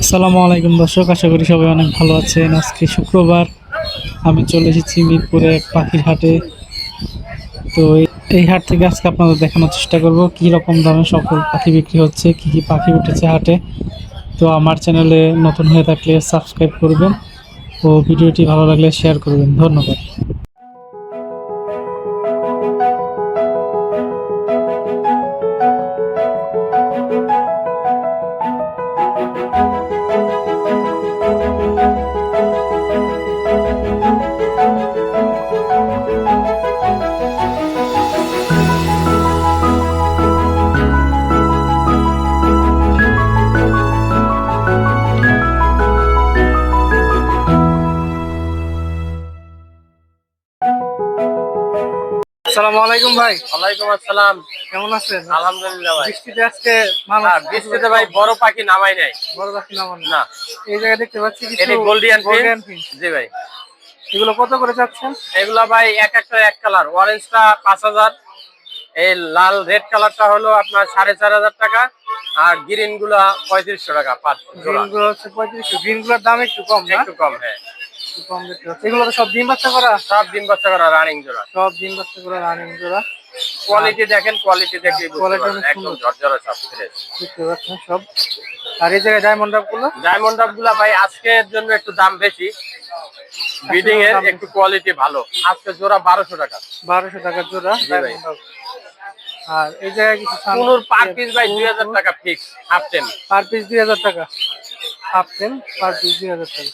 আসসালামু আলাইকুম দর্শক, আশা করি সবাই অনেক ভালো আছেন। আজকে শুক্রবার, আমি চলে এসেছি মিরপুরে পাখির হাটে। তো এই- এই হাট থেকে আজকে আপনাদের দেখানোর চেষ্টা করব, কি রকম দামে সকল পাখি বিক্রি হচ্ছে, কি কি পাখি উঠেছে হাটে। তো আমার চ্যানেলে নতুন হয়ে থাকলে সাবস্ক্রাইব করবেন ও ভিডিওটি ভালো লাগলে শেয়ার করবেন। ধন্যবাদ। আসসালামু আলাইকুম ভাই। ওয়ালাইকুম আসসালাম। কেমন আছেন? আলহামদুলিল্লাহ ভাই। বৃষ্টিতে আজকে বৃষ্টিতে ভাই বড় পাখি নামাই নাই। বড় পাখি নামান না। এই জায়গায় দেখতে পাচ্ছি কিছু গোল্ডিয়ান ফিন ফিন জি ভাই। এগুলো কত করে চাচ্ছেন? এগুলা ভাই এক একটা এক কালার। অরেঞ্জটা পাঁচ হাজার। এই লাল রেড কালারটা হলো আপনার সাড়ে চার হাজার টাকা। আর গ্রিনগুলা পঁয়ত্রিশশো টাকা জোড়া। গ্রিনগুলো হচ্ছে পঁয়ত্রিশশো। গ্রিনগুলোর দাম একটু কম না? একটু কম হ্যাঁ। এগুলো তো সব ডিম বাচ্চা করা? সব দিন বাচ্চা করা রানিং জোড়া। সব ডিম বাচ্চা করা রানিং জোড়া। কোয়ালিটি দেখেন কোয়ালিটি Quality অনেক একদম ঝরঝরা সব ফ্রেশ দেখতে পাচ্ছেন সব। আর এই জায়গায় ডায়মন্ড ডাবগুলো? ডায়মন্ড ডাবগুলা ভাই আজকের জন্য একটু দাম বেশি। বিডিং এর একটু কোয়ালিটি ভালো। আজকে জোড়া বারোশো টাকা। বারোশো টাকার জোড়া। আর এই জায়গায় কিছু কুনুর পার পিস ভাই দুই হাজার টাকা fix half ten per piece দুই হাজার টাকা। হাফ টেন পার পিস দুই হাজার টাকা।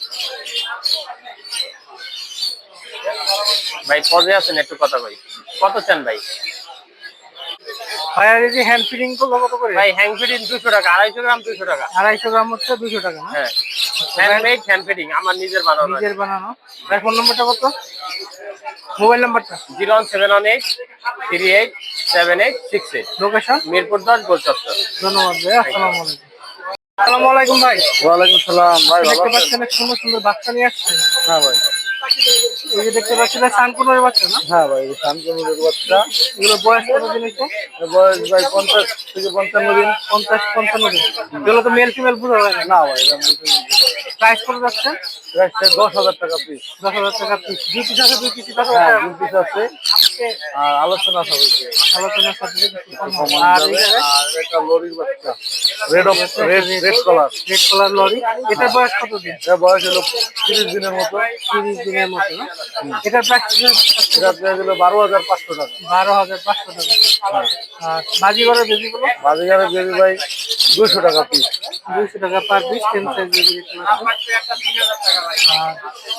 ভাই পদে আছেন একটু কথা ভাই কত চান ভাই? ভাই এই যে হ্যান্ড কত করে? ভাই হ্যাং ফিডিং দুশো টাকা আড়াইশো গ্রাম দুশো টাকা। আড়াইশো গ্রাম হচ্ছে দুশো টাকা না? হ্যাঁ। হ্যান্ডমেড হ্যান্ড আমার নিজের বানানো নিজের বানানো। ভাই ফোন নম্বরটা কত? মোবাইল নাম্বারটা? Zero one seven one eight three eight seven eight six eight. Location Mirpur দশ গোলচত্বর। ধন্যবাদ ভাই আসসালামু আলাইকুম। আসসালামু আলাইকুম ভাই। সালাম ভাই সুন্দর সুন্দর বাচ্চা নিয়ে আসছেন হ্যাঁ ভাই। এই যে দেখতে পাচ্ছেন সানকুনের বাচ্চা না? হ্যাঁ ভাই শান্তনুরের বাচ্চা। এগুলো বয়স কত দিন বয়স ভাই পঞ্চাশ থেকে পঞ্চান্ন দিন। পঞ্চাশ পঞ্চান্ন দিন। এগুলো তো মেল ফিমেল পুরো হয় না? না ভাই প্রাইস করে যাচ্ছে? দশ হাজার টাকা পিস দশ হাজার টাকা পিস দুই পিস আছে দুই পিস দশ হ্যাঁ দুই পিস আছে। আর আলোচনা কম হবে। কমন আর একটা লরির বাচ্চা। Red of red red colour red colour lorry. এটার বয়স কত দিন? বয়স হলো তিরিশ দিনের মতো। তিরিশ দিনের মতো এটার প্রাইস এটা বারো হাজার পাঁচশো টাকা। বারো হাজার পাঁচশো টাকা। আর বাজিগরের বেবিগুলো বাজারে বেবি ভাই দুশো টাকা পিস দুইশো টাকা per piece ten size baby আর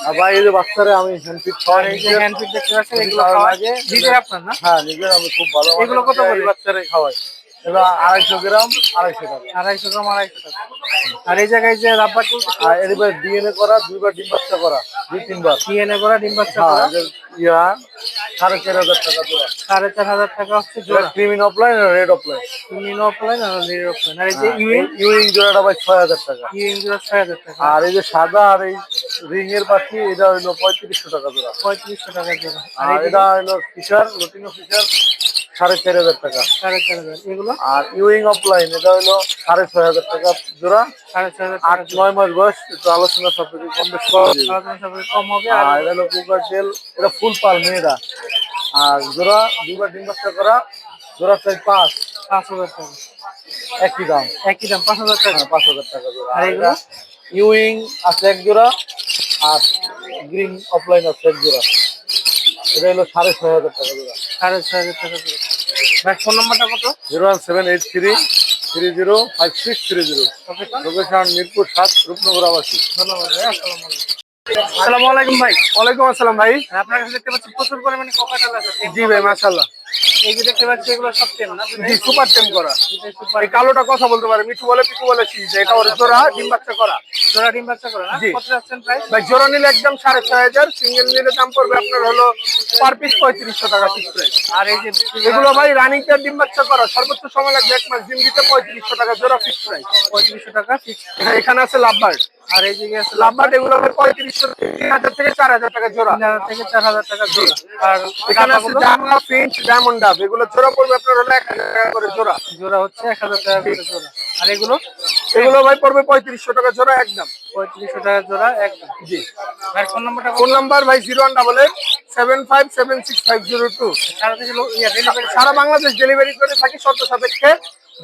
আর ভাই এই যে বাচ্চারা আমি হ্যান্ডপিট খাওয়াই এই হ্যান্ড দেখতে পাচ্ছেন এগুলো খাওয়া নিজের আপনার না? হ্যাঁ নিজের আমি খুব ভালো এগুলো কত? এই খাওয়াই। এগুলো আড়াইশো গ্রাম আড়াইশো টাকা। আড়াইশো গ্রাম আড়াইশো টাকা। আর এই জায়গায় যে রাব্বার চুল আর এবার ডিএনএ করা দুইবার ডিম বাচ্চা করা দুই তিনবার। ডিএনএ করা ডিম বাচ্চা হ্যাঁ করা। ইয়া সাড়ে চার হাজার টাকা জোড়া। সাড়ে চার হাজার টাকা হচ্ছে জোড়া। ক্রিমিন অফলাইন আর রেড অফলাইন। অফলাইন আর লিড অফলাইন। আর এই যে ইউইং ইউরিং জোড়াটা ভাই ছয় হাজার টাকা। ইউইং জোড়া ছয় হাজার টাকা। আর এই যে সাদা আর এই রিং এর পাখি এটা হইল পঁয়ত্রিশশো টাকা জোড়া। পঁয়ত্রিশশো টাকা জোড়া। আর এটা হলো ফিশার লটিনো ফিশার। সাড়ে চার হাজার টাকা। সাড়ে চার হাজার। এগুলো? আর ইউইং অফলাইন এটা হলো সাড়ে ছয় হাজার টাকা জোড়া। সাড়ে ছয় হাজার আট নয় মাস বয়স একটু আলোচনা সব কিছু কম বেশ কম। হবে আর এটা হলো কুকার তেল এটা ফুল পাল মেয়েরা। আর জোড়া দুবার ডিম বাচ্চা করা জোড়া চাই পাঁচ। পাঁচ হাজার টাকা। একই দাম। একই দাম পাঁচ হাজার টাকা। হ্যাঁ পাঁচ হাজার টাকা জোড়া। আর এগুলো? ইউইং আছে এক জোড়া আর গ্রিন অফলাইন আছে এক জোড়া। এটা হলো সাড়ে ছয় হাজার টাকা জোড়া। সাড়ে ছয় হাজার টাকা জোড়া। ফোন নাম্বারটা কত? Zero one seven eight three three zero five six three zero. Location Mirpur সাত রূপনগর আবাসী। ধন্যবাদ ভাই আসসালামু আলাইকুম। ভাই। ওয়ালাইকুম আসসালাম ভাই। আপনার কাছে দেখতে পাচ্ছি প্রচুর পরিমাণে কোকাটাল আছে। জি ভাই মাশাল্লাহ এই যে দেখতে পাচ্ছি এগুলো সব টেম না? জি সুপার টেম করা। এই কালোটা কথা বলতে পারে মিঠু বলে পিঠু বলে শীষ এটা ওর জোড়া ডিম বাচ্চা করা। জোড়া ডিম বাচ্চা করে জি। কত যাচ্ছেন প্রায় ভাই জোড়া নিলে একদম সাড়ে ছয় হাজার সিঙ্গেল নিলে দাম পড়বে আপনার হলো পার পিস পঁয়ত্রিশশো টাকা ফিক্স প্রাইস আর এই যে এগুলো ভাই রানিং টা ডিম বাচ্চা করা সর্বোচ্চ সময় লাগবে এক মাস ডিম দিতে পঁয়ত্রিশশো টাকা জোড়া ফিক্স প্রাইস পঁয়ত্রিশশো টাকা ফিক্স এখানে আছে লাভবার্ড আর এই দিকে আছে লাভবাট এগুলো হবে তিন হাজার থেকে চার হাজার টাকা জোড়া। তিন হাজার থেকে চার হাজার টাকা জোড়া। আর এখানে আছে জামা ফিঞ্চ ডায়মন্ড ডাব এগুলো জোড়া পড়বে আপনার হলো এক হাজার টাকা করে জোড়া। জোড়া হচ্ছে এক হাজার টাকা করে জোড়া। আর এগুলো? এগুলো ভাই পড়বে পঁয়ত্রিশশো টাকা জোড়া একদম। পঁয়ত্রিশশো টাকা জোড়া একদম। জি। ভাই ফোন নাম্বারটা ফোন নাম্বার ভাই zero one double eight seven five seven six five zero two. সারা থেকে লো- ইয়া ডেলিভারি সারা বাংলাদেশ ডেলিভারি করে থাকি শর্ত সাপেক্ষে।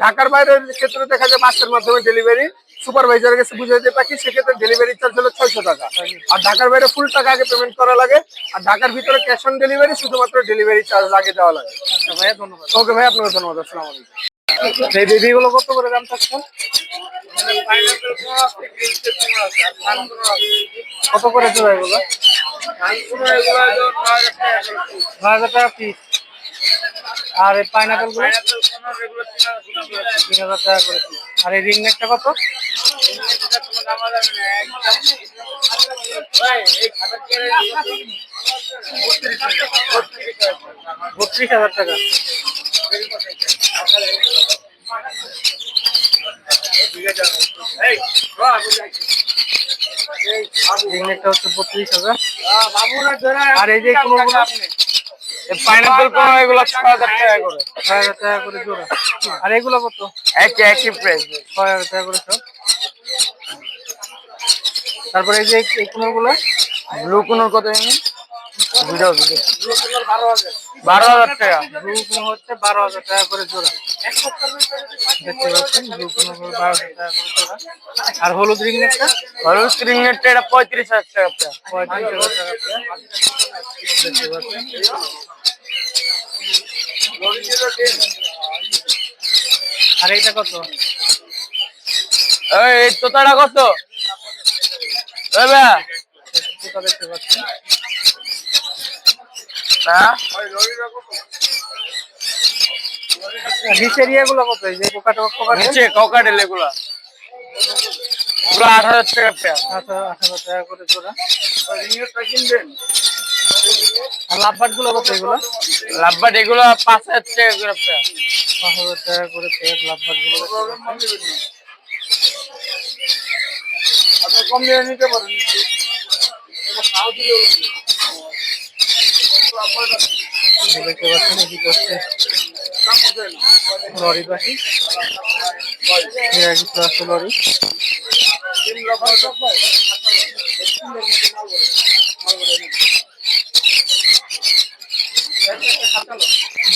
ঢাকার বাইরের ক্ষেত্রে দেখা যায় বাসের মাধ্যমে ডেলিভারি সুপারভাইজারের কাছে বুঝে দিতে থাকি সেক্ষেত্রে ডেলিভারি চার্জ হলো ছয়শো টাকা। আর ঢাকার বাইরে ফুল টাকা আগে পেমেন্ট করা লাগে। আর ঢাকার ভিতরে ক্যাশ অন ডেলিভারি শুধুমাত্র ডেলিভারি চার্জ আগে দেওয়া লাগে। আচ্ছা ভাইয়া ধন্যবাদ। ওকে ভাই আপনাকে ধন্যবাদ আসসালামু এই বেবিগুলো কত করে দাম থাকছে? কত করে এগুলো নয় হাজার টাকা পিস আর এই পাইনাপেলগুলো? তিন হাজার টাকা করে আর এই রিং নেকটা কত? বত্রিশ হাজার টাকা। রিং হচ্ছে বত্রিশ হাজার। আর এই যে কোনো পাইনাপেল কোন এগুলো ছয় হাজার টাকা করে। ছয় হাজার টাকা করে জোড়া। আর এগুলো কত? একই একই প্রাইস ছয় হাজার টাকা করে সব। তারপরে এই যে এই কোনোগুলো ব্লু কোনোর কত এমনি ভিডিও ভিডিও বারো হাজার টাকা। ব্লু কোনো হচ্ছে বারো হাজার টাকা করে জোড়া। দেখতে পাচ্ছেন? বারো হাজার টাকা করে জোড়া। আর হলুদ রিং হলুদ স্ক্রিন নেটটা এটা পঁয়ত্রিশ হাজার টাকা পঁয়ত্রিশ হাজার টাকা দেখতে পাচ্ছেন? আর এইটা কত? এই তোতাটা কত? দেখতে পাচ্ছেন? হ্যাঁ নিচের ইয়েগুলো কত? এই যে পোকাটা পোকাটা নিচে ককাটেল এগুলা। পুরো আট হাজার টাকা পেয়ার আচ্ছা আট হাজার টাকা করে জোড়া। আর লাভবাটগুলো কত এগুলো? লাভবাট এগুলো পাঁচ হাজার টাকা করে পেয়ার পাঁচ হাজার টাকা করে পেয়ে লাভবাটগুলো আপনি কম দিয়ে নিতে পারেন। দেখতে পাচ্ছেন এদিকে হচ্ছে লরি পাখি কিছু আছে লরি।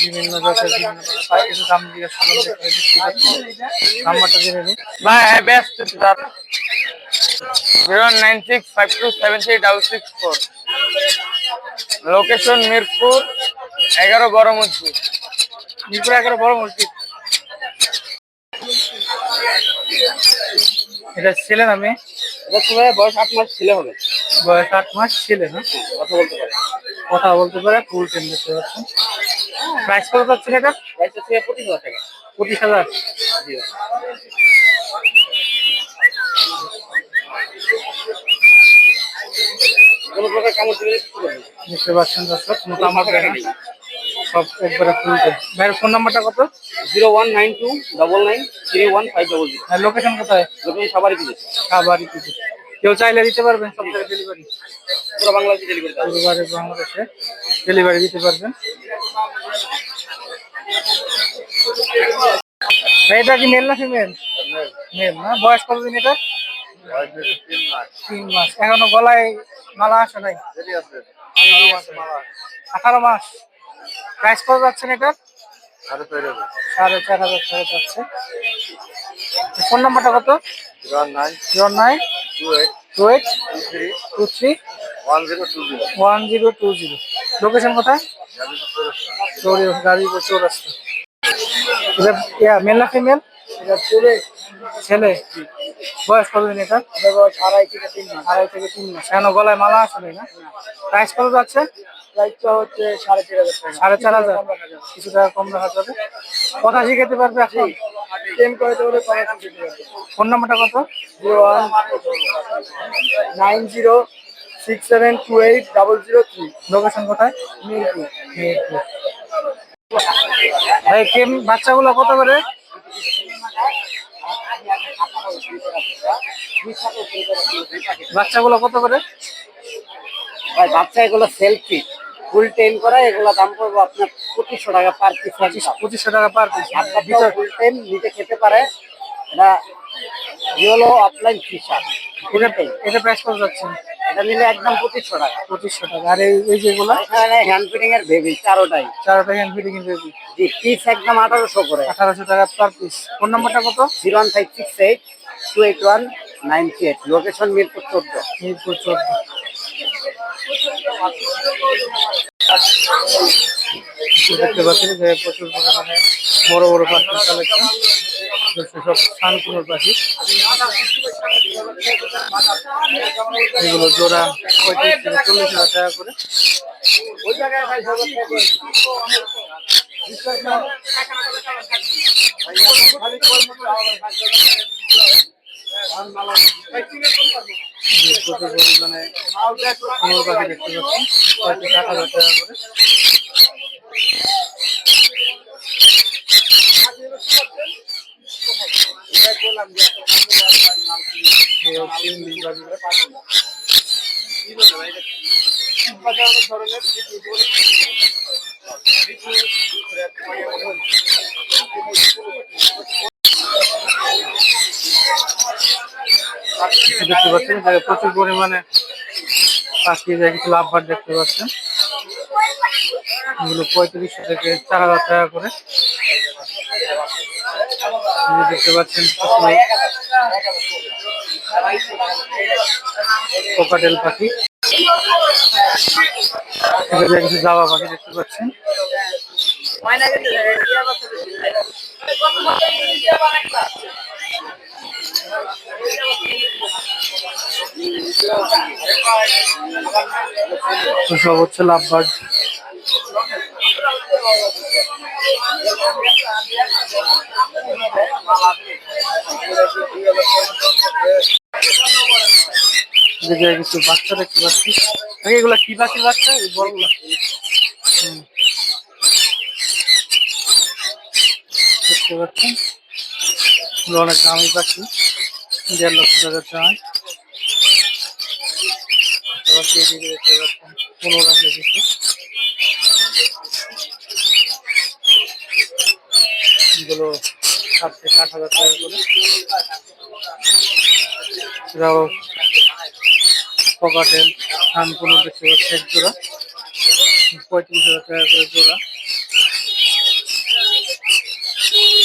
বিভিন্ন জাতের nine six five two seven three double six four location Mirpur এগারো বড় মসজিদ। মিরপুর এগারো বড় মসজিদ। এটা ছেলে না মেয়ে? এটা বয়স আট মাস ছেলে হবে। বয়স আট মাস ছেলে না কথা বলতে পারে। কথা বলতে পারে ফুল টেন দেখতে পাচ্ছেন প্রাইস কত পাচ্ছেন এটা বয়স থেকে পঁচিশ হাজার টাকা। পঁচিশ হাজার। কোনো প্রকার কামড় দিলে কিছু করবে না। দেখতে পাচ্ছেন দর্শক না সব একবারে টেন ভাইয়ের ফোন নাম্বারটা কত? Zero one nine two double nine three one five double zero. আর লোকেশন কোথায়? যখন সবারই দিলে খাবারই কিছু কেউ চাইলে দিতে পারবেন সব জায়গায় ডেলিভারি পুরো বাংলাদেশে ডেলিভারি পুরোবারে বাংলাদেশে ডেলিভারি দিতে পারবেন। এটা কি মেল না ফিমেল মেল না? বয়স কতদিন এটা? তিন মাস। এখনও গলায় মালা আসে নাই? আঠারো মাস প্রাইস কত যাচ্ছেন এটা সাড়ে চার হাজার। টাকা যাচ্ছে। ফোন নাম্বারটা কত? Zero nine two eight two three one zero two zero. Location কোথায়? চৌরি গাজীপুর চৌরাস্তা। মেল না ফিমেল ছেলে। ছেলে। বয়স কতদিন এটা? আড়াই থেকে তিন মাস। আড়াই থেকে তিন মাস কেন গলায় মালা আসলে না? প্রাইস কত যাচ্ছে? হচ্ছে সাড়ে চার হাজার। সাড়ে চার হাজার কিছু টাকা কম কথা শিখাতে পারবে করে ফোন নাম্বারটা কত? Zero one nine zero six seven two eight double zero three location কোথায় কেম বাচ্চাগুলো কত করে? বাচ্চাগুলো কত করে? ভাই বাচ্চা এগুলো সেলফি ফুল টেন করা এগুলো দাম পড়ব আপনার পঁচিশশো টাকা পার পিস পঁচিশশো টাকা পার পিস ফুল টেন নিজে খেতে পারে। এটা ইয়েলো অফলাইন ফিশার এটা এটা প্রাইস কত যাচ্ছে? এটা নিলে একদম পঁচিশশো টাকা। পঁচিশশো টাকা। আর এই যেগুলো হ্যান্ড ফিটিং এর বেবি চারোটাই। চারটা হ্যান্ড ফিটিং বেবি জি পিস একদম আঠারোশো করে। আঠারোশো টাকা পার পিস ফোন নাম্বারটা কত? Zero one five six eight two eight one nine three eight location Mirpur চোদ্দ। মিরপুর চোদ্দ। দেখতে পাচ্ছেন যে প্রচুর পরিমাণে বড় বড় পাখির কালেকশন। সব শানপুরের পাখি এগুলো জোড়া পঁয়ত্রিশ থেকে চল্লিশ হাজার টাকা করে। যে প্রচুর পরিমাণে কুমোর পাখি দেখতে পাচ্ছেন পঁয়ত্রিশ ষাট হাজার টাকা করে বাজিগুলো। দেখতে পাচ্ছেন যে প্রচুর পরিমাণে পাখি যে কিছু লাভবার দেখতে পাচ্ছেন। এগুলো পঁয়ত্রিশশো থেকে চার হাজার টাকা করে। দেখতে পাচ্ছেন কোকাটেল পাখি। কিছু জাবা পাখি দেখতে পাচ্ছেন। সব হচ্ছে লাভবার্ড কিছু বাচ্চা দেখতে পাচ্ছি। এগুলা কি পাখির বাচ্চা? বড়গুলা। দেখতে পাচ্ছেন। অনেক দামি পাখি, দেড় লক্ষ টাকা চায় দেখতে পাচ্ছেন, পনেরো কিছু এগুলো সাত থেকে আট হাজার টাকা করে। এরাও পকাটেল কোনো দেখতে পাচ্ছি এক জোড়া। পঁয়ত্রিশ হাজার টাকা করে জোড়া এরা এক জোড়া ধানকুনো রাখা। সব পঁয়ত্রিশ হাজার টাকা করে এগুলো জোড়া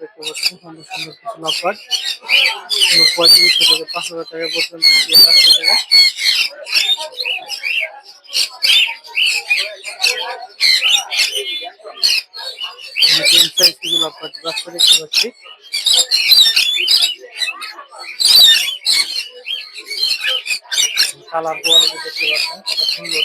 দেখতে পাচ্ছি সুন্দর সুন্দর কিছু লাভবার পঁয়ত্রিশশো থেকে পাঁচ হাজার টাকা। দেখতে পাচ্ছি কালার কোয়ালিটি দেখতে পাচ্ছেন সুন্দর।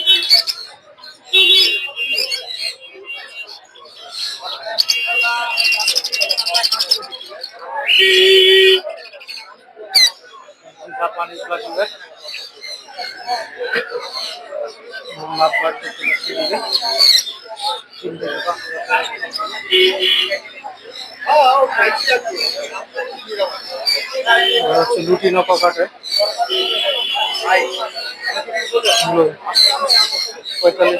জাপানি বাজিগার লাভবার দেখতে পাচ্ছি এদিকে। তিন থেকে পাঁচ হাজার টাকা। এটা হচ্ছে লুটিনো পকাটে পঁয়তাল্লিশ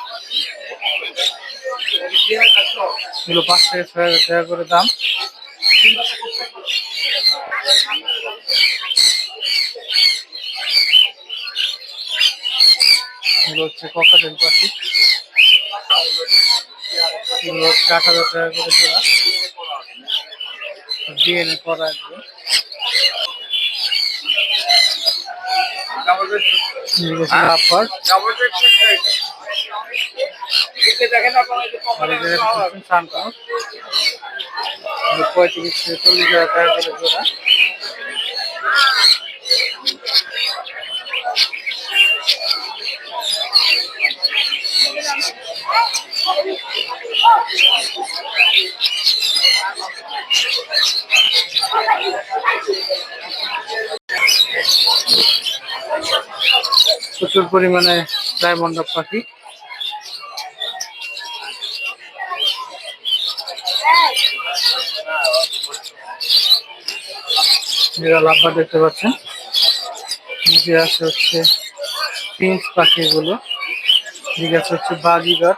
এগুলো পাঁচ থেকে ছয় হাজার টাকা করে দাম। এগুলো হচ্ছে ককাটেল পাখি এগুলো হচ্ছে আট হাজার টাকা করে জোড়া। ডিএনএ করা একদম আপার পঁয়ত্রিশ থেকে চল্লিশ হাজার টাকা করে জোড়া। প্রচুর পরিমাণে ডায়মন্ড পাখি। যেটা লাভা দেখতে পাচ্ছেন। নিচে আছে হচ্ছে পিঙ্ক পাখিগুলো। দিকে আছে হচ্ছে বাজিগার।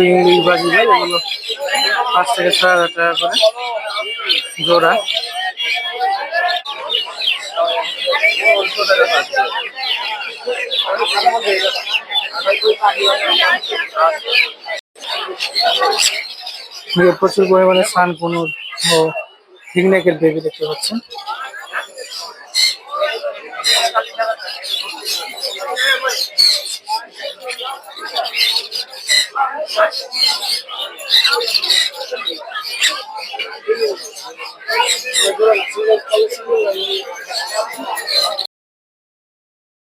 চিংড়ি বাজিগার এগুলো পাঁচ থেকে ছয় হাজার টাকা করে জোড়া। প্রচুর পরিমাণে সান কুনুর ও হিগনেকের বেবি দেখতে পাচ্ছেন। we're going to